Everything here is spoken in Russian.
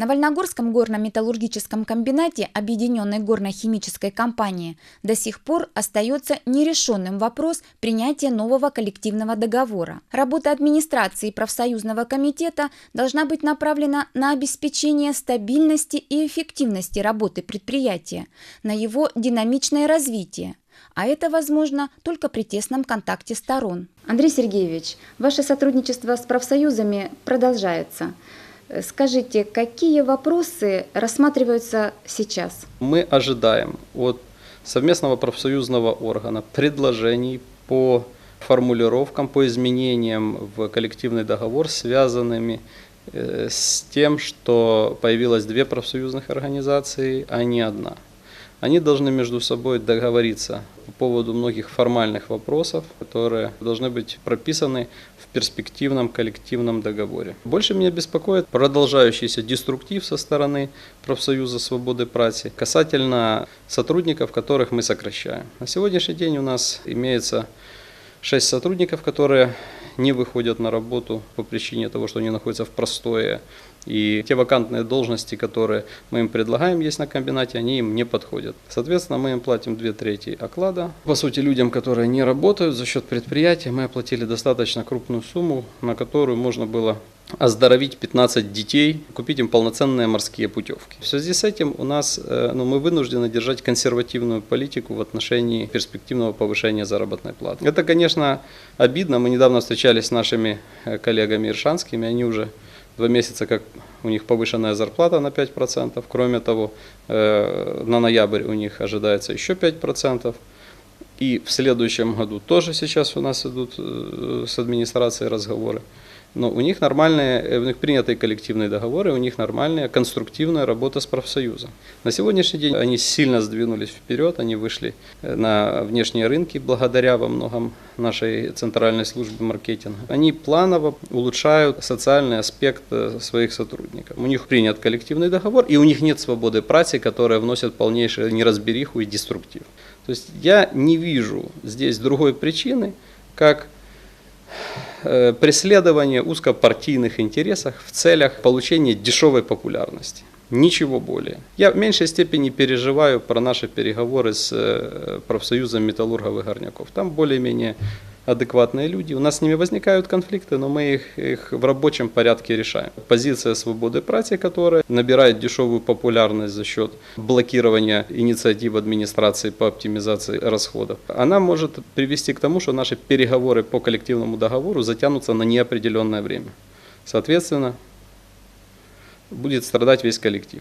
На Вольногорском горно-металлургическом комбинате Объединенной горно-химической компании до сих пор остается нерешенным вопрос принятия нового коллективного договора. Работа администрации профсоюзного комитета должна быть направлена на обеспечение стабильности и эффективности работы предприятия, на его динамичное развитие. А это возможно только при тесном контакте сторон. Андрей Сергеевич, ваше сотрудничество с профсоюзами продолжается. Скажите, какие вопросы рассматриваются сейчас? Мы ожидаем от совместного профсоюзного органа предложений по формулировкам, по изменениям в коллективный договор, связанными э, с тем, что появилось две профсоюзных организации, а не одна. Они должны между собой договориться по поводу многих формальных вопросов, которые должны быть прописаны в перспективном коллективном договоре. Больше меня беспокоит продолжающийся деструктив со стороны профсоюза свободы працы касательно сотрудников, которых мы сокращаем. На сегодняшний день у нас имеется 6 сотрудников, которые не выходят на работу по причине того, что они находятся в простое. И те вакантные должности, которые мы им предлагаем есть на комбинате, они им не подходят. Соответственно, мы им платим две трети оклада. По сути, людям, которые не работают за счет предприятия, мы оплатили достаточно крупную сумму, на которую можно было оздоровить 15 детей, купить им полноценные морские путевки. В связи с этим у нас, э, ну, мы вынуждены держать консервативную политику в отношении перспективного повышения заработной платы. Это, конечно, обидно. Мы недавно встречались с нашими э, коллегами иршанскими, они уже два месяца, как у них повышенная зарплата на 5%. Кроме того, э, на ноябрь у них ожидается еще 5%. И в следующем году тоже сейчас у нас идут с администрацией разговоры. Но у них нормальные, э, у них принятые коллективные договоры, у них нормальная конструктивная работа с профсоюзом. На сегодняшний день они сильно сдвинулись вперед, они вышли э, на внешние рынки благодаря во многом нашей центральной службе маркетинга. Они планово улучшают социальный аспект э, своих сотрудников. У них принят коллективный договор, и у них нет свободы працы, которая вносит полнейшую неразбериху и деструктив. То есть я не вижу здесь другой причины, как преследование узкопартийных интересов в целях получения дешевой популярности. Ничего более. Я в меньшей степени переживаю про наши переговоры с э, профсоюзом металлургов и горняков. Там более-менее адекватные люди. У нас с ними возникают конфликты, но мы их, их в рабочем порядке решаем. Позиция свободы працы, которая набирает дешевую популярность за счет блокирования инициатив администрации по оптимизации расходов, она может привести к тому, что наши переговоры по коллективному договору затянутся на неопределенное время. Соответственно, будет страдать весь коллектив.